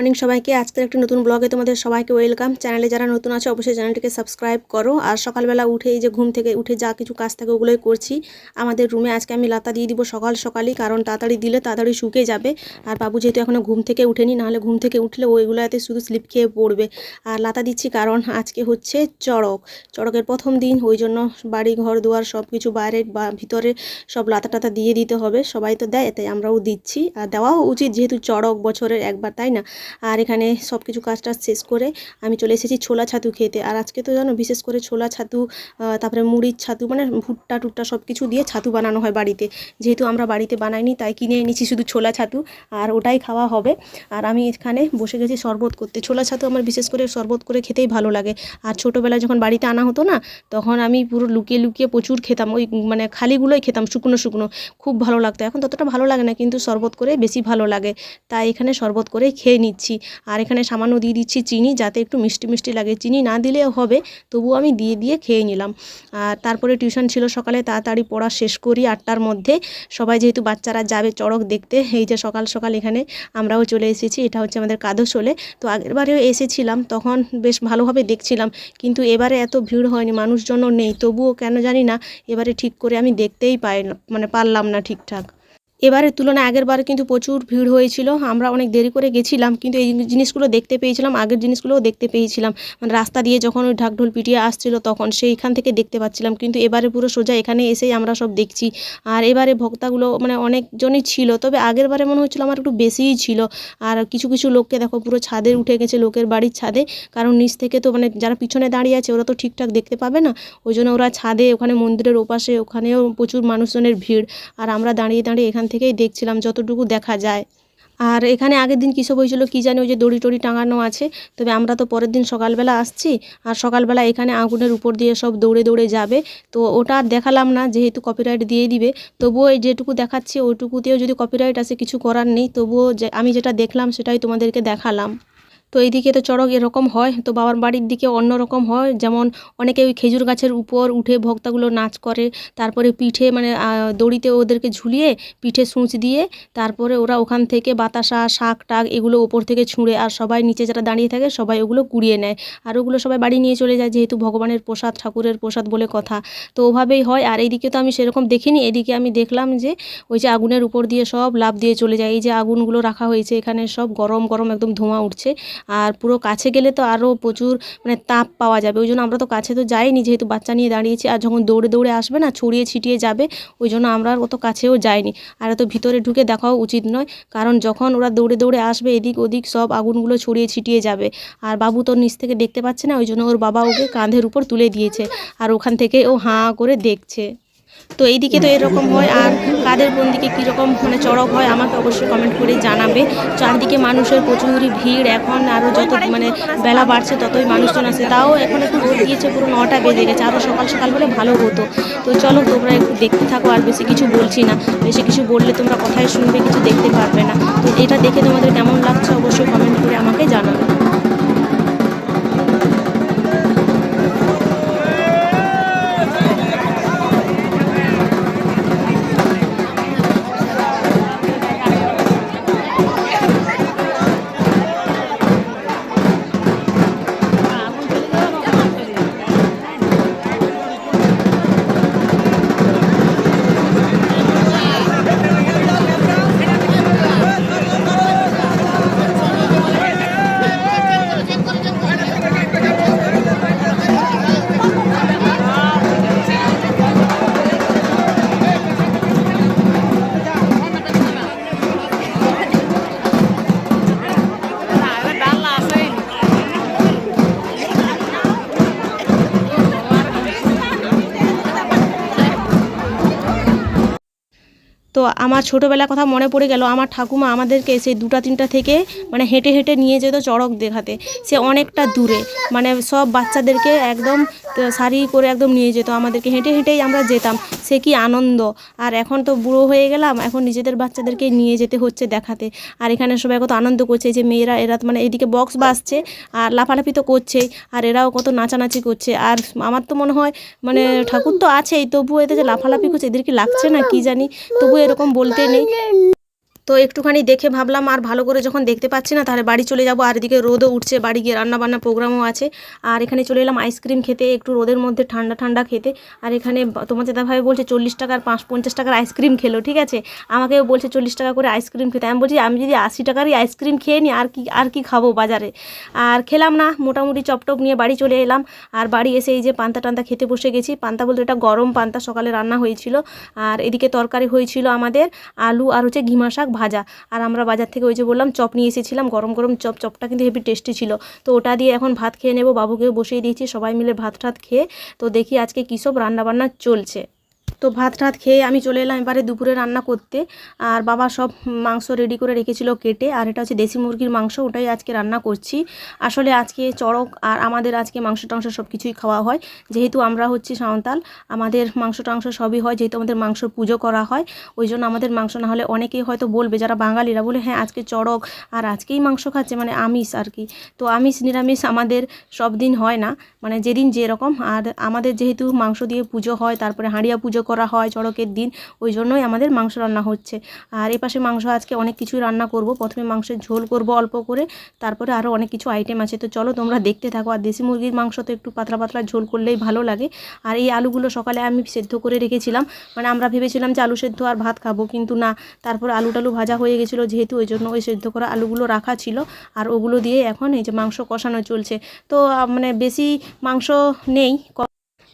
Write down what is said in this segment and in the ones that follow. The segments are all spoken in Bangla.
মর্নিং সবাইকে, আজকের একটা নতুন ব্লগে তোমাদের সবাইকে ওয়েলকাম চ্যানেলে যারা নতুন আছে, অবশ্যই চ্যানেলটিকে সাবস্ক্রাইব করো। আর সকালবেলা উঠে এই যে ঘুম থেকে উঠে যা কিছু কাজ থাকে ওগুলোই করছি। আমাদের রুমে আজকে আমি লাতা দিয়ে দিব সকাল সকালই, কারণ তাড়াতাড়ি দিলে তাড়াতাড়ি শুকে যাবে। আর বাবু যেহেতু এখনও ঘুম থেকে উঠেনি, নাহলে ঘুম থেকে উঠলে ওইগুলোতে শুধু স্লিপ খেয়ে পড়বে। আর লাতা দিচ্ছি কারণ আজকে হচ্ছে চড়ক। চড়কের প্রথম দিন, ওই জন্য বাড়ি, ঘর, দুয়ার সব কিছু বাইরে বা ভিতরে সব লাতা টাতা দিয়ে দিতে হবে। সবাই তো দেয়, তাই আমরাও দিচ্ছি। আর দেওয়াও উচিত, যেহেতু চড়ক বছরের একবার, তাই না? আর এখানে সব কিছু কাজ টাজ শেষ করে আমি চলে এসেছি ছোলা ছাতু খেতে। আর আজকে তো জানো, বিশেষ করে ছোলা ছাতু তারপরে মুড়ির ছাতু মানে ভুট্টা টুট্টা সব কিছু দিয়ে ছাতু বানানো হয় বাড়িতে। যেহেতু আমরা বাড়িতে বানাইনি, তাই কিনে এনেছি শুধু ছোলা ছাতু, আর ওটাই খাওয়া হবে। আর আমি এখানে বসে গেছি শরবত করতে। ছোলা ছাতু আমার বিশেষ করে শরবত করে খেতেই ভালো লাগে। আর ছোটোবেলায় যখন বাড়িতে আনা হতো না, তখন আমি পুরো লুকিয়ে লুকিয়ে প্রচুর খেতাম, ওই মানে খালিগুলোই খেতাম, শুকনো শুকনো। খুব ভালো লাগতো। এখন ততটা ভালো লাগে না, কিন্তু শরবত করে বেশি ভালো লাগে। তাই এখানে শরবত করে খেয়ে নিচ্ছি। আর এখানে সামান্য দিয়ে দিচ্ছি চিনি যাতে একটু মিষ্টি মিষ্টি লাগে। চিনি না দিলেও হবে, তবুও আমি দিয়ে দিয়ে খেয়ে নিলাম। আর তারপরে টিউশন ছিল সকালে, তাড়াতাড়ি পড়া শেষ করি আটটার মধ্যে। সবাই যেহেতু বাচ্চারা যাবে চড়ক দেখতে, এই যে সকাল সকাল এখানে আমরাও চলে এসেছি, এটা হচ্ছে আমাদের কাদশোলে তো আগের বারেও এসেছিলাম, তখন বেশ ভালোভাবে দেখছিলাম, কিন্তু এবারে এত ভিড় হয়নি, মানুষজনও নেই, তবুও কেন জানি না, এবারে ঠিক করে আমি দেখতেই পাই মানে পারলাম না ঠিকঠাক। এবারের তুলনায় আগের বারে কিন্তু প্রচুর ভিড় হয়েছিল। আমরা অনেক দেরি করে গেছিলাম, কিন্তু এই জিনিসগুলো দেখতে পেয়েছিলাম, আগের জিনিসগুলোও দেখতে পেয়েছিলাম। মানে রাস্তা দিয়ে যখন ওই ঢাকঢোল পিটিয়ে আসছিল তখন সেইখান থেকে দেখতে পাচ্ছিলাম, কিন্তু এবারে পুরো সোজা এখানে এসেই আমরা সব দেখছি। আর এবারে ভক্তাগুলো মানে অনেকজনই ছিল, তবে আগের বারে মনে হচ্ছিল আমার একটু বেশিই ছিল। আর কিছু কিছু লোককে দেখো পুরো ছাদে উঠে গেছে, লোকের বাড়ির ছাদে। কারণ নিচ থেকে তো মানে যারা পিছনে দাঁড়িয়ে আছে ওরা তো ঠিকঠাক দেখতে পাবে না। ওই জন্য ওরা ছাদে, ওখানে মন্দিরের ওপাশে, ওখানেও প্রচুর মানুষজনের ভিড়। আর আমরা দাঁড়িয়ে দাঁড়িয়ে এখান থেকেই দেখছিলাম যতটুকু দেখা যায়। আর এখানে আগের দিন কিসব হয়েছিল কী জানি ওই যে দড়ি টড়ি টাঙানো আছে। তবে আমরা তো পরের দিন সকালবেলা আসছি আর সকালবেলা এখানে আগুনের উপর দিয়ে সব দৌড়ে দৌড়ে যাবে। তো ওটা আর দেখালাম না, যেহেতু কপিরাইট দিয়ে দিবে। তবুও এই যেটুকু দেখাচ্ছি ওইটুকুতেও যদি কপিরাইট আছে কিছু করার নেই। তবুও আমি যেটা দেখলাম সেটাই তোমাদেরকে দেখালাম। তো এইদিকে তো চড়ক এরকম হয়, তো বাবার বাড়ির দিকে অন্য রকম হয়। যেমন অনেকে ওই খেজুর গাছের উপর উঠে ভক্তাগুলো নাচ করে, তারপরে পিঠে মানে দড়িতে ওদেরকে ঝুলিয়ে পিঠে সূচ দিয়ে, তারপরে ওরা ওখান থেকে বাতাসা, শাক, টাক এগুলো ওপর থেকে ছুঁড়ে আর সবাই নিচে যারা দাঁড়িয়ে থাকে সবাই ওগুলো কুড়িয়ে নেয়। আর ওগুলো সবাই বাড়ি নিয়ে চলে যায় যেহেতু ভগবানের প্রসাদ, ঠাকুরের প্রসাদ বলে কথা। তো ওভাবেই হয়। আর এইদিকে তো আমি সেরকম দেখিনি এদিকে আমি দেখলাম যে ওই যে আগুনের উপর দিয়ে সব লাভ দিয়ে চলে যায়। এই যে আগুনগুলো রাখা হয়েছে, এখানে সব গরম গরম একদম ধোঁয়া উঠছে। আর পুরো কাছে গেলে তো আরও প্রচুর মানে তাপ পাওয়া যাবে। ওই জন্য আমরা তো কাছে তো যাইনি, যেহেতু বাচ্চা নিয়ে দাঁড়িয়েছি আর যখন দৌড়ে দৌড়ে আসবে না, ছড়িয়ে ছিটিয়ে যাবে, ওই জন্য আমরা অত কাছেও যাইনি। আর এত ভিতরে ঢুকে দেখাও উচিত নয়, কারণ যখন ওরা দৌড়ে দৌড়ে আসবে, এদিক ওদিক সব আগুনগুলো ছড়িয়ে ছিটিয়ে যাবে। আর বাবু তোর নিচ থেকে দেখতে পাচ্ছে না, ওই জন্য ওর বাবা ওকে কাঁধের উপর তুলে দিয়েছে। আর ওখান থেকে ও হাঁ করে দেখছে। তো এইদিকে তো এরকম হয়, আর কাদের কোন দিকে কীরকম মানে চড়ক হয় আমাকে অবশ্যই কমেন্ট করে জানাবে। চারদিকে মানুষের প্রচুরই ভিড়, এখন আরও যত মানে বেলা বাড়ছে ততই মানুষজন আসে তাও এখন একটু রোদ দিয়েছে, পুরো নটা বেজে গেছে। আরও সকাল সকাল হলে ভালো হতো। তো চলো তোমরা একটু দেখতে থাকো, আর বেশি কিছু বলছি না। বেশি কিছু বললে তোমরা কথায় শুনবে, কিছু দেখতে পারবে না। তো এটা দেখে তোমাদের কেমন লাগছে অবশ্যই কমেন্ট করে আমাকে জানাবে। তো আমার ছোটোবেলার কথা মনে পড়ে গেল, আমার ঠাকুমা আমাদেরকে সেই দুটা তিনটা থেকে মানে হেঁটে হেঁটে নিয়ে যেত চড়ক দেখাতে। সে অনেকটা দূরে মানে সব বাচ্চাদেরকে একদম শাড়ি করে একদম নিয়ে যেত, আমাদেরকে হেঁটে হেঁটেই আমরা যেতাম। সে কি আনন্দ। আর এখন তো বুড়ো হয়ে গেলাম, এখন নিজেদের বাচ্চাদেরকে নিয়ে যেতে হচ্ছে দেখাতে। আর এখানে সবাই কত আনন্দ করছে যে মেয়েরা, এরা মানে এদিকে বক্স বাজছে, আর লাফালাফি তো করছেই, আর এরাও কত নাচানাচি করছে। আর আমার তো মনে হয় মানে ঠাকুর তো আছেই, তবুও এদের যে লাফালাফি করছে, এদের কি লাগছে না, কি জানি? তবু এরকম বলতে নেই। তো একটুখানি দেখে ভাবলাম, আর ভালো করে যখন দেখতে পাচ্ছি না, তাহলে বাড়ি চলে যাব। আর এদিকে রোদও উঠছে, বাড়ি গিয়ে রান্না বান্না প্রোগ্রামও আছে। আর এখানে চলে এলাম আইসক্রিম খেতে, একটু রোদের মধ্যে ঠান্ডা ঠান্ডা খেতে। আর এখানে তোমার দাদাভাই বলছে চল্লিশ টাকার পাঁচ পঞ্চাশ টাকার আইসক্রিম খেলো, ঠিক আছে? আমাকেও বলছে চল্লিশ টাকা করে আইসক্রিম খেতে। আমি বলছি, আমি যদি আশি টাকারই আইসক্রিম খেয়ে নিই, আর কি আর কি খাব বাজারে? আর খেলাম না, মোটামুটি চপটপ নিয়ে বাড়ি চলে এলাম। আর বাড়ি এসে এই যে পান্তা টান্তা খেতে বসে গেছি। পান্তা বলতে এটা গরম পান্তা, সকালে রান্না হয়েছিল। আর এদিকে তরকারি হয়েছিল আমাদের আলু আর হচ্ছে ঘিমা শাক ভাজা। আর আমরা বাজার থেকে ওই যে বললাম, চপ নিয়ে এসেছিলাম, গরম গরম চপ। চপটা কিন্তু হেভি টেস্টি ছিল। তো ওটা দিয়ে এখন ভাত খেয়ে নেব। বাবুকে বসিয়ে দিয়েছি, সবাই মিলে ভাত ঠাত খেয়ে। তো দেখি আজকে কী সব রান্নাবান্না চলছে। তো ভাত টাত খেয়ে আমি চলে এলাম এবারে দুপুরে রান্না করতে। আর বাবা সব মাংস রেডি করে রেখেছিল কেটে, আর এটা হচ্ছে দেশি মুরগির মাংস, ওটাই আজকে রান্না করছি। আসলে আজকে চড়ক আর আমাদের আজকে মাংস টাংস সব কিছুই খাওয়া হয়। যেহেতু আমরা হচ্ছি সাঁওতাল, আমাদের মাংস টাংস সবই হয়, যেহেতু আমাদের মাংস পুজো করা হয়। ওই জন্য আমাদের মাংস না হলে অনেকেই হয়তো বলবে, যারা বাঙালিরা বলে হ্যাঁ আজকে চড়ক আর আজকেই মাংস খাচ্ছে। মানে আমিষ আর কি। তো আমিষ, নিরামিষ আমাদের সব দিন হয় না। মানে যেদিন যেরকম, আর আমাদের যেহেতু মাংস দিয়ে পুজো হয়, তারপরে হাঁড়িয়া পুজো করা হয় চড়কের দিন, ওই জন্যই আমাদের মাংস রান্না হচ্ছে। আর এ পাশে মাংস আজকে অনেক কিছুই রান্না করব। প্রথমে মাংসের ঝোল করব অল্প করে, তারপরে আরও অনেক কিছু আইটেম আছে। তো চলো তোমরা দেখতে থাকো। আর দেশি মুরগির মাংস তো একটু পাতলা পাতলা ঝোল করলেই ভালো লাগে। আর এই আলুগুলো সকালে আমি সেদ্ধ করে রেখেছিলাম। মানে আমরা ভেবেছিলাম যে আলু সেদ্ধ আর ভাত খাব, কিন্তু না। তারপর আলু টালু ভাজা হয়ে গেছিল যেহেতু, ওই জন্য ওই সেদ্ধ করা আলুগুলো রাখা ছিল। আর ওগুলো দিয়ে এখন এই যে মাংস কষানো চলছে। তো মানে বেশি মাংস নেই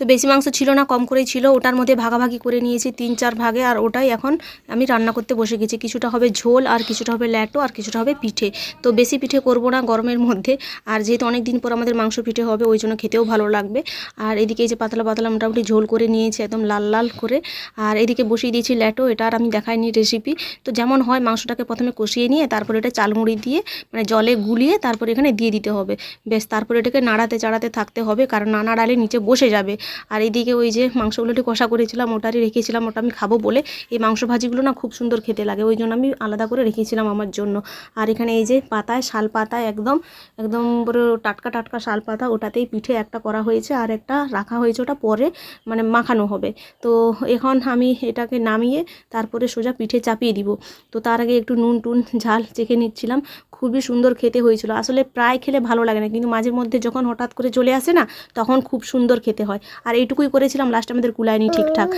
তো বেশি মাংস ছিল না, কম করেই ছিল। ওটার মধ্যে ভাগাভাগি করে নিয়েছি তিন চার ভাগে আর ওটাই এখন আমি রান্না করতে বসে গেছি। কিছুটা হবে ঝোল আর কিছুটা হবে ল্যাটো আর কিছুটা হবে পিঠে। তো বেশি পিঠে করব না গরমের মধ্যে। আর যেহেতু অনেক দিন পর আমাদের মাংস পিঠে হবে, ওই জন্য খেতেও ভালো লাগবে। আর এদিকে এই যে পাতলা পাতলা মোটামুটি ঝোল করে নিয়েছি, একদম লাল লাল করে। আর এদিকে বসিয়ে দিয়েছি ল্যাটো, এটা আর আমি দেখাইনি রেসিপি তো যেমন হয় মাংসটাকে প্রথমে কষিয়ে নিয়ে, তারপরে এটা চালমুড়ি দিয়ে মানে জলে গুলিয়ে তারপরে এখানে দিয়ে দিতে হবে। বেশ তারপরে এটাকে নাড়াতে চাড়াতে থাকতে হবে, কারণ না নাড়ালে নিচে বসে যাবে। আর এইদিকে ওই যে মাংসগুলো একটু কষা করেছিলাম, ওটারই রেখেছিলাম, ওটা আমি খাব বলে। এই মাংস ভাজিগুলো না খুব সুন্দর খেতে লাগে, ওই জন্য আমি আলাদা করে রেখেছিলাম আমার জন্য। আর এখানে এই যে পাতায়, শাল পাতায় একদম একদম পুরো টাটকা টাটকা শাল পাতা, ওটাতেই পিঠে একটা করা হয়েছে আর একটা রাখা হয়েছে ওটা পরে মানে মাখানো হবে। তো এখন আমি এটাকে নামিয়ে তারপরে সোজা পিঠে চাপিয়ে দিব। তো তার আগে একটু নুন টুন, ঝাল চেখে নিচ্ছিলাম, খুবই সুন্দর খেতে হয়েছিল। আসলে প্রায় খেলে ভালো লাগে না, কিন্তু মাঝে মধ্যে যখন হঠাৎ করে চলে আসে না, তখন খুব সুন্দর খেতে হয়। আর এইটুকুই করেছিলাম লাস্ট আমাদের কুলায়নি ঠিকঠাক।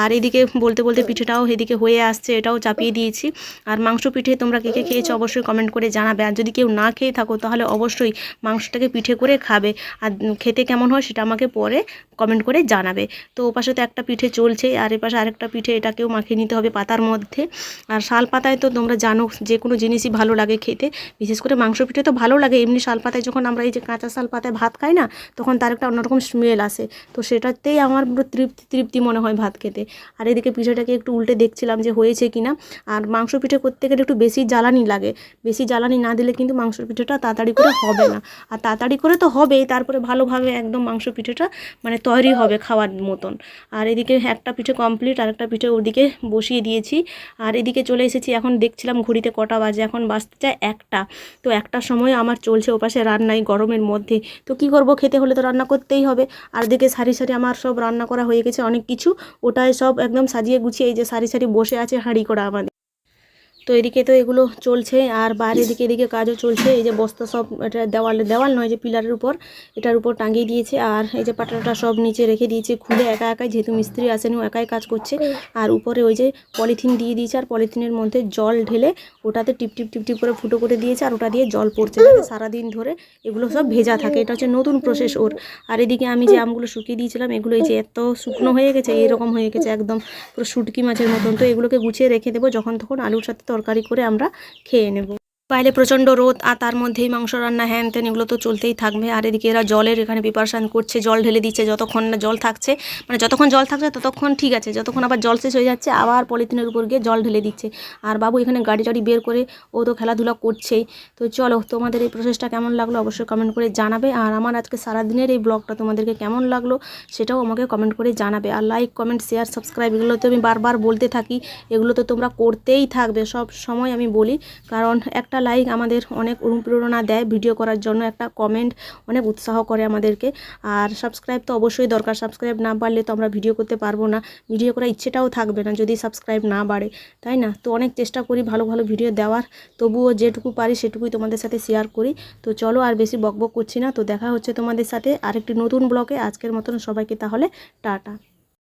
আর এদিকে বলতে বলতে পিঠেটাও এদিকে হয়ে আসছে, এটাও চাপিয়ে দিয়েছি। আর মাংস পিঠে তোমরা কে কে খেয়েছো অবশ্যই কমেন্ট করে জানাবে। আর যদি কেউ না খেয়ে থাকো, তাহলে অবশ্যই মাংসটাকে পিঠে করে খাবে। আর খেতে কেমন হয় সেটা আমাকে পরে কমেন্ট করে জানাবে। তো ওপাশে তো একটা পিঠে চলছে, আর এপাশে আরেকটা পিঠে এটাকেও মাখিয়ে নিতে হবে পাতার মধ্যে। আর শাল পাতায় তো তোমরা জানো, যে কোনো জিনিসই ভালো লাগে খেতে। বিশেষ করে মাংস পিঠে তো ভালো লাগে। এমনি শাল পাতায় যখন আমরা এই যে কাঁচা শাল পাতায় ভাত খাই না, তখন তার একটা অন্যরকম স্মেল আসে। তো সেটাতেই আমার পুরো তৃপ্তি তৃপ্তি মনে হয় ভাত খেতে। আর এদিকে পিঠাটাকে একটু উল্টে দেখছিলাম যে হয়েছে কি না। আর মাংস পিঠে করতে গেলে একটু বেশি জ্বালানি লাগে। বেশি জ্বালানি না দিলে কিন্তু মাংস পিঠেটা তাড়াতাড়ি করে হবে না। আর তাড়াতাড়ি করে তো হবেই, তারপরে ভালোভাবে একদম মাংস পিঠেটা মানে তৈরি হবে খাওয়ার মতন। আর এদিকে একটা পিঠে কমপ্লিট আর একটা পিঠে ওদিকে বসিয়ে দিয়েছি। আর এদিকে চলে এসেছি, এখন দেখছিলাম ঘড়িতে কটা বাজে, এখন বাজতে চায় একটা। তো একটার সময় আমার চলছে ওপাশে রান্নাই গরমের মধ্যে। তো কি করব, খেতে হলে তো রান্না করতেই হবে। আর দিকে সারি সারি আমার সব রান্না করা হয়ে গেছে, অনেক কিছু। ওটাই সব একদম সাজিয়ে গুছিয়ে এই যে সারি সারি বসে আছে হাঁড়ি করা আমাদের। তো এদিকে তো এগুলো চলছে, আর বাইরের দিকে এদিকে কাজও চলছে। এই যে বস্তা সব এটা দেওয়ালে, দেওয়াল নয় যে পিলারের উপর, এটার উপর টাঙিয়ে দিয়েছে, আর এই যে পাটাটা সব নিচে রেখে দিয়েছে, খুলে একা একাই, যেহেতু মিস্ত্রি আসেনি, ও একাই কাজ করছে। আর উপরে ওই যে পলিথিন দিয়ে দিয়েছে, আর পলিথিনের মধ্যে জল ঢেলে ওটাতে টিপ টিপ টিপ টিপ করে ফুটো করে দিয়েছে, আর ওটা দিয়ে জল পড়ছে, যাতে সারাদিন ধরে এগুলো সব ভেজা থাকে। এটা হচ্ছে নতুন প্রসেস ওর। আর এদিকে আমি যে আমগুলো শুকিয়ে দিয়েছিলাম, এগুলো এই যে এত শুকনো হয়ে গেছে এরকম হয়ে গেছে একদম, পুরো শুটকি মাছের মতন। তো এগুলোকে গুছিয়ে রেখে দেবো, যখন তখন আলুর সাথে তরকারি করে আমরা খেয়ে নেব। বাইরে প্রচণ্ড রোদ আর তার মধ্যেই মাংস রান্না, হ্যান ত্যান এগুলো তো চলতেই থাকবে। আর এদিকে এরা জলের এখানে প্রিপারেশান করছে, জল ঢেলে দিচ্ছে, যতক্ষণ না জল থাকছে মানে যতক্ষণ জল থাকছে ততক্ষণ ঠিক আছে, যতক্ষণ আবার জল শেষ হয়ে যাচ্ছে, আবার পলিথিনের উপর গিয়ে জল ঢেলে দিচ্ছে। আর বাবু এখানে গাড়ি টাড়ি বের করে ও তো খেলাধুলা করছেই। তো চলো, তোমাদের এই প্রসেসটা কেমন লাগল অবশ্যই কমেন্ট করে জানাবে। আর আমার আজকে সারাদিনের এই ব্লগটা তোমাদেরকে কেমন লাগল সেটাও আমাকে কমেন্ট করে জানাবে। আর লাইক কমেন্ট শেয়ার সাবস্ক্রাইব এগুলো তো আমি বারবার বলতে থাকি এগুলো তো তোমরা করতেই থাকবে, সব সময় আমি বলি। কারণ একটা লাইক আমাদের অনেক অনুপ্রেরণা দেয় ভিডিও করার জন্য, একটা কমেন্ট অনেক উৎসাহ করে আমাদেরকে। আর সাবস্ক্রাইব তো অবশ্যই দরকার সাবস্ক্রাইব না বাড়লে তো আমরা ভিডিও করতে পারব না। ভিডিও করার ইচ্ছেটাও থাকবে না যদি সাবস্ক্রাইব না বাড়ে, তাই না? তো অনেক চেষ্টা করি ভালো ভালো ভিডিও দেওয়ার, তবুও যেটুকু পারি সেটুকুই তোমাদের সাথে শেয়ার করি। তো চলো আর বেশি বকবক করছি না, তো দেখা হচ্ছে তোমাদের সাথে আরেকটি নতুন ব্লগে আজকের মতন সবাইকে তাহলে টাটা।